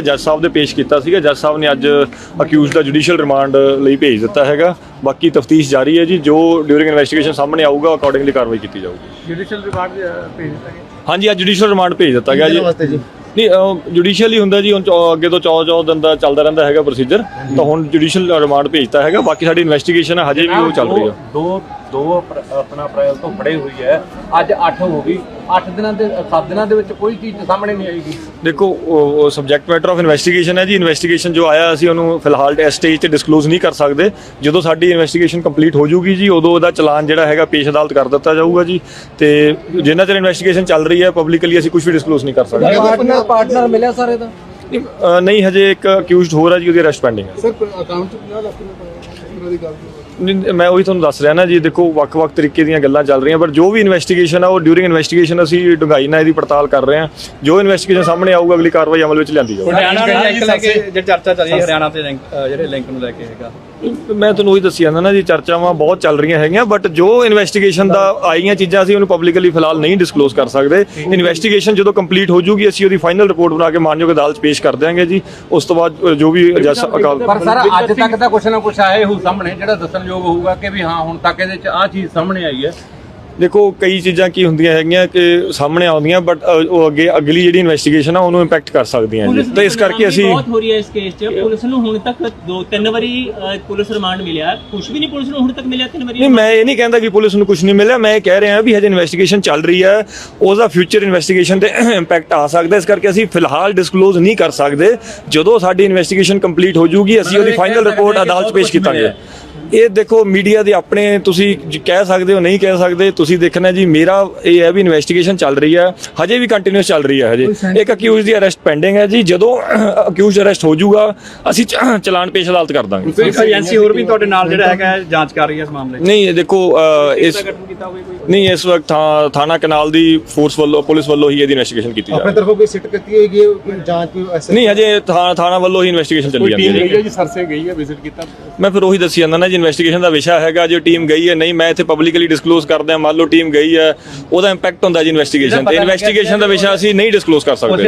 ਜੱਜ ਸਾਹਿਬ ਦੇ ਪੇਸ਼ ਕੀਤਾ ਸੀਗਾ। ਜੱਜ ਸਾਹਿਬ ਨੇ ਅੱਜ ਅਕਿਊਜ਼ ਦਾ ਜੁਡੀਸ਼ੀਅਲ ਰਿਮਾਂਡ ਲਈ ਭੇਜ ਦਿੱਤਾ ਹੈਗਾ। ਬਾਕੀ ਤਫਤੀਸ਼ ਜਾਰੀ ਹੈ ਜੀ। ਜੋ ਡਿਊਰਿੰਗ ਇਨਵੈਸਟੀਗੇਸ਼ਨ ਸਾਹਮਣੇ ਆਊਗਾ ਅਕੋਰਡਿੰਗਲੀ ਕਾਰਵਾਈ ਕੀਤੀ ਜਾਊਗੀ। ਜੁਡੀਸ਼ੀਅਲ ਰਿਮਾਂਡ ਭੇਜ ਦਿੱਤਾ ਗਿਆ। ਹਾਂਜੀ ਅੱਜ ਜੁਡੀਸ਼ੀਅਲ ਰਿਮਾਂਡ ਭੇਜ ਦਿੱਤਾ ਗਿਆ ਜੀ। ਨਹੀਂ ਜੁਡੀਸ਼ੀਅਲ ਹੀ ਹੁੰਦਾ ਜੀ। ਹੁਣ ਅੱਗੇ ਤੋਂ 14 ਦਿਨ ਦਾ ਚੱਲਦਾ ਰਹਿੰਦਾ ਹੈਗਾ ਪ੍ਰੋਸੀਜਰ ਤਾਂ ਹੁਣ ਜੁਡੀਸ਼ੀਅਲ ਰਿਮਾਂਡ ਭੇਜਤਾ ਹੈਗਾ। ਬਾਕੀ ਸਾਡੀ ਇਨਵੈਸਟੀਗੇਸ਼ਨ ਹਜੇ ਵੀ ਉਹ ਚੱਲ ਰਹੀ ਹੈ। ਦੋ ਦੋ ਅਪ੍ਰ- ਆਪਣਾ ਅਪ੍ਰੈਲ ਤੋਂ ਫੜੇ ਹੋਈ ਹੈ। ਅੱਜ 8 ਹੋ ਗਈ। 8 ਦਿਨਾਂ ਦੇ 7 ਦਿਨਾਂ ਦੇ ਵਿੱਚ ਕੋਈ ਚੀਜ਼ ਸਾਹਮਣੇ ਨਹੀਂ ਆਏਗੀ ਦੇਖੋ ਉਹ ਸਬਜੈਕਟ ਮੈਟਰ ਆਫ ਇਨਵੈਸਟੀਗੇਸ਼ਨ ਹੈ ਜੀ। ਇਨਵੈਸਟੀਗੇਸ਼ਨ ਜੋ ਆਇਆ ਅਸੀਂ ਉਹਨੂੰ ਫਿਲਹਾਲ ਇਸ ਸਟੇਜ ਤੇ ਡਿਸਕਲੋਜ਼ ਨਹੀਂ ਕਰ ਸਕਦੇ। ਜਦੋਂ ਸਾਡੀ ਇਨਵੈਸਟੀਗੇਸ਼ਨ ਕੰਪਲੀਟ ਹੋ ਜਾਊਗੀ ਜੀ ਉਦੋਂ ਉਹਦਾ ਚਲਾਨ ਜਿਹੜਾ ਹੈਗਾ ਪੇਸ਼ ਅਦਾਲਤ ਕਰ ਦਿੱਤਾ ਜਾਊਗਾ ਜੀ। ਤੇ ਜਿੰਨਾ ਚਿਰ ਇਨਵੈਸਟੀਗੇਸ਼ਨ ਚੱਲ ਰਹੀ ਹੈ ਪਬਲਿਕਲੀ ਅਸੀਂ ਕੁਝ ਵੀ ਡਿਸਕਲੋਜ਼ ਨਹੀਂ ਕਰ ਸਕਦੇ। ਪਾਰਟਨਰ ਪਾਰਟਨਰ ਮਿਲਿਆ ਸਰ ਇਹਦਾ ਨਹੀਂ, ਹਜੇ ਇੱਕ ਅਕਿਊਜ਼ਡ ਹੋਰ ਹੈ ਜੀ ਉਹਦੀ ਅਰੈਸਟ ਪੈਂਡਿੰਗ ਹੈ। ਸਰ ਅਕਾਊਂਟ ਚ 50 ਲੱਖ ਰੁਪਏ ਦੀ ਗੱਲ ਮੈਂ ਉਹੀ ਤੁਹਾਨੂੰ ਦੱਸ ਰਿਹਾ ਨਾ ਜੀ ਦੇਖੋ ਵੱਖ-ਵੱਖ ਤਰੀਕੇ ਦੀਆਂ ਗੱਲਾਂ ਚੱਲ ਰਹੀਆਂ ਪਰ ਜੋ ਵੀ ਇਨਵੈਸਟੀਗੇਸ਼ਨ ਆ ਉਹ ਡਿਊਰਿੰਗ ਇਨਵੈਸਟੀਗੇਸ਼ਨ ਅਸੀਂ ਡੂੰਘਾਈ ਨਾਲ ਇਹਦੀ ਪੜਤਾਲ ਕਰ ਰਹੇ ਹਾਂ। ਜੋ ਇਨਵੈਸਟੀਗੇਸ਼ਨ ਸਾਹਮਣੇ ਆਊਗਾ ਅਗਲੀ ਕਾਰਵਾਈ ਅਮਲ ਵਿੱਚ ਲਿਆਂਦੀ ਜਾਊਗੀ। ਹਰਿਆਣਾ ਦੇ ਲਿੰਕ ਲੈ ਕੇ ਜਿਹੜੀ ਚਰਚਾ ਚੱਲ ਰਹੀ ਹੈ ਹਰਿਆਣਾ ਤੇ ਜਿਹੜੇ ਲਿੰਕ ਨੂੰ ਲੈ ਕੇ ਹੈਗਾ। ਮੈਂ ਤੁਹਾਨੂੰ ਉਹੀ ਦੱਸੀ ਜਾਂਦਾ ਨਾ ਜੀ ਚਰਚਾਵਾਂ ਬਹੁਤ ਚੱਲ ਰਹੀਆਂ ਹੈਗੀਆਂ ਬਟ ਜੋ ਇਨਵੈਸਟੀਗੇਸ਼ਨ ਦਾ ਆਈਆਂ ਚੀਜ਼ਾਂ ਅਸੀਂ ਉਹਨੂੰ ਪਬਲਿਕਲੀ ਫਿਲਹਾਲ ਨਹੀਂ ਡਿਸਕਲੋਜ਼ ਕਰ ਸਕਦੇ। ਇਨਵੈਸਟੀਗੇਸ਼ਨ ਜਦੋਂ ਕੰਪਲੀਟ ਹੋ ਜੂਗੀ ਅਸੀਂ ਉਹਦੀ ਫਾਈਨਲ ਰਿਪੋਰਟ ਬਣਾ ਕੇ ਮਾਨਯੋਗ ਅਦਾਲਤ 'ਚ ਪੇਸ਼ ਕਰ ਦਿਆਂਗੇ ਜੀ। ਉਸ ਤੋਂ ਬਾਅਦ ਜੋ ਵੀ ਜੱਜ ਅਕਾਲ ਪਰ ਸਰ ਅੱਜ ਤੱਕ ਤਾਂ ਕੁਛ ਨਾ ਕੁਛ ਆਏ ਹੋ ਸਾਹਮਣੇ ਜਿਹੜਾ ਦੱਸਣਯੋਗ ਹੋਊਗਾ ਕਿ ਵੀ ਹਾਂ ਹੁਣ ਤੱਕ ਇਹਦੇ ਚ ਆਹ ਚੀਜ਼ ਸਾਹਮਣੇ ਆਈ ਹੈ। ਦੇਖੋ ਕਈ ਚੀਜ਼ਾਂ ਕੀ ਹੁੰਦੀਆਂ ਹੈਗੀਆਂ ਕਿ ਸਾਹਮਣੇ ਆਉਂਦੀਆਂ ਬਟ ਉਹ ਅੱਗੇ ਅਗਲੀ ਜਿਹੜੀ ਇਨਵੈਸਟੀਗੇਸ਼ਨ ਆ ਉਹਨੂੰ ਇੰਪੈਕਟ ਕਰ ਸਕਦੀਆਂ ਜੀ ਤਾਂ ਇਸ ਕਰਕੇ ਅਸੀਂ ਬਹੁਤ ਹੋ ਰਹੀ ਹੈ ਇਸ ਕੇਸ 'ਚ। ਪੁਲਿਸ ਨੂੰ ਹੁਣ ਤੱਕ ਦੋ ਤਿੰਨ ਵਾਰੀ ਪੁਲਿਸ ਰਿਮਾਂਡ ਮਿਲਿਆ। ਕੁਝ ਵੀ ਨਹੀਂ ਪੁਲਿਸ ਨੂੰ ਹੁਣ ਤੱਕ ਮਿਲਿਆ ਤਿੰਨ ਵਾਰੀ ਨਹੀਂ ਮੈਂ ਇਹ ਨਹੀਂ ਕਹਿੰਦਾ ਕਿ ਪੁਲਿਸ ਨੂੰ ਕੁਝ ਨਹੀਂ ਮਿਲਿਆ। ਮੈਂ ਇਹ ਕਹਿ ਰਿਹਾ ਵੀ ਹਜੇ ਇਨਵੈਸਟੀਗੇਸ਼ਨ ਚੱਲ ਰਹੀ ਹੈ। ਉਹਦਾ ਫਿਊਚਰ ਇਨਵੈਸਟੀਗੇਸ਼ਨ ਤੇ ਇੰਪੈਕਟ ਆ ਸਕਦਾ। ਇਸ ਕਰਕੇ ਅਸੀਂ ਫਿਲਹਾਲ ਡਿਸਕਲੋਜ਼ ਨਹੀਂ ਕਰ ਸਕਦੇ। ਜਦੋਂ ਸਾਡੀ ਇਨਵੈਸਟੀਗੇਸ਼ਨ ਕੰਪਲੀਟ ਹੋ ਜਾਊਗੀ ਅਸੀਂ ਉਹਦੀ ਫਾਈਨਲ ਰਿਪੋਰਟ ਅਦਾਲਤ ਪੇਸ਼ ਕੀਤਾਂਗੇ ਇਹ ਦੇਖੋ ਮੀਡੀਆ ਦੇ ਆਪਣੇ ਤੁਸੀਂ ਜ- ਕਹਿ ਸਕਦੇ ਹੋ ਨਹੀਂ ਕਹਿ ਸਕਦੇ ਤੁਸੀਂ ਦੇਖਣਾ ਜੀ ਮੇਰਾ ਇਹ ਹੈ ਵੀ ਇਨਵੈਸਟੀਗੇਸ਼ਨ ਚੱਲ ਰਹੀ ਹੈ। ਹਜੇ ਵੀ ਕੰਟੀਨਿਊਸ ਚੱਲ ਰਹੀ ਹੈ ਹਜੇ। ਇੱਕ ਅਕਿਊਜ਼ ਦੀ ਅਰੈਸਟ ਪੈਂਡਿੰਗ ਹੈ ਜੀ। ਜਦੋਂ ਅਕਿਊਜ਼ ਅਰੈਸਟ ਹੋ ਜਾਊਗਾ ਅਸੀਂ ਚਲਾਨ ਪੇਸ਼ ਅਦਾਲਤ ਕਰ ਦਾਂਗੇ। ਕੋਈ ਏਜੰਸੀ ਹੋਰ ਵੀ ਤੁਹਾਡੇ ਨਾਲ ਜਿਹੜਾ ਹੈਗਾ ਜਾਂਚ ਕਰ ਰਹੀ ਹੈ ਇਸ ਮਾਮਲੇ 'ਚ? ਨਹੀਂ ਇਹ ਦੇਖੋ ਇਸ ਨਹੀਂ ਇਸ ਵਕਤ ਥਾਣਾ ਕਨਾਲ ਦੀ ਫੋਰਸ ਵੱਲੋਂ ਪੁਲਿਸ ਵੱਲੋਂ ਹੀ ਇਹਦੀ ਇਨਵੈਸਟੀਗੇਸ਼ਨ ਕੀਤੀ ਜਾ ਆਪਣੇ ਰਹੀ ਹੈ। ਤਰਫੋਂ ਕੋਈ ਸਿੱਟ ਕੀਤੀ ਹੈਗੀ ਜਾਂਚ ਕੋਈ ਨਹੀਂ ਹਜੇ ਥਾਣਾ ਵੱਲੋਂ ਹੀ ਇਨਵੈਸਟੀਗੇਸ਼ਨ ਚੱਲੀ ਜਾਂਦੀ ਹੈ ਜੀ। ਸਰਸੇ ਗਈ ਹੈ ਵਿਜ਼ਿਟ ਕੀਤਾ? ਮੈਂ ਫਿਰ ਉਹੀ ਦੱਸੀ ਜਾਂਦਾ ਨਾ ਜੀ ਇਨਵੈਸਟੀਗੇਸ਼ਨ ਦਾ ਵਿਸ਼ਾ ਹੈਗਾ ਜੇ ਟੀਮ ਗਈ ਹੈ ਨਹੀਂ ਮੈਂ ਇੱਥੇ ਪਬਲਿਕਲੀ ਡਿਸਕਲੋਜ਼ ਕਰਦਾ ਮੰਨ ਲਓ ਟੀਮ ਗਈ ਹੈ ਉਹਦਾ ਇੰਪੈਕਟ ਹੁੰਦਾ ਜੀ ਇਨਵੈਸਟੀਗੇਸ਼ਨ ਤੇ ਇਨਵੈਸਟੀਗੇਸ਼ਨ ਦਾ ਵਿਸ਼ਾ ਅਸੀਂ ਨਹੀਂ ਡਿਸਕਲੋਜ਼ ਕਰ ਸਕਦੇ।